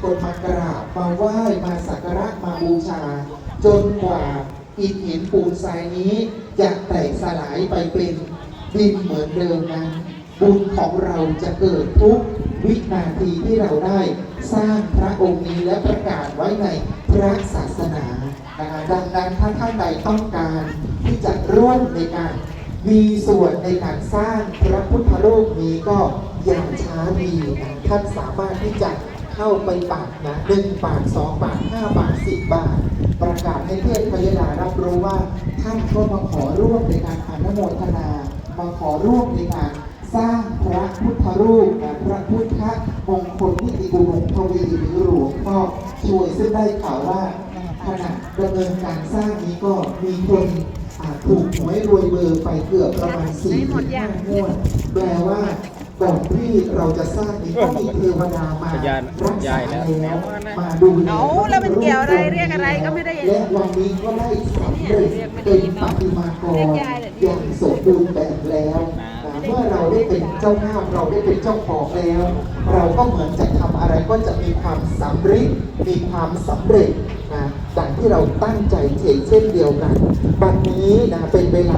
คนมากราบมาไหว้มาสักการะมาบูชา จนกว่าอิฐหินปูนทรายนี้จะแตกสลายไปเป็นดินเหมือนเดิมนั้นบุญของเราจะเกิดทุกวินาทีที่เราได้สร้างพระองค์นี้และประกาศไว้ในพระศาสนานะคะดังนั้นถ้าท่านใดต้องการที่จะร่วมในการมีส่วนในการสร้างพระพุทธรูปนี้ก็อย่างช้าดีนะท่านสามารถที่จะ เข้าไปปักนะหนึ่งบาทสองบาทห้าบาทสิบบาท ประกาศให้เทพพยดารับรู้ว่าท่านก็มาขอร่วมในการอนุโมทนามาขอร่วมในการสร้างพระพุทธรูปนะพระพุทธมงคลนิติบุญทวีหรือหลวงพ่อช่วยซึ่งได้ข่าวว่าขณะดำเนินการสร้างนี้ก็มีคนถูกหวยรวยเบอร์ไปเกือบประมาณ4ี่ถึงห้างวดแปลว่า ก่อนที่เราจะสร้างนี้ก็มีเทวดามาสัญญาณรักษาย้ายแล้วแล้วมาดูแลเอาแล้วมันเกี่ยวอะไรเรียกอะไรก็ไม่ได้และวันนี้ก็ได้สำเร็จเป็นปฏิมากรอย่างสมบูรณ์แบบแล้วนะเมื่อเราได้เป็นเจ้าภาพเราได้เป็นเจ้าของแล้ว เราก็เหมือนจะทำอะไรก็จะมีความสำเร็จมีความสำเร็จนะดังที่เราตั้งใจเช่นเช่นเดียวกันวันนี้นะเป็นเวลา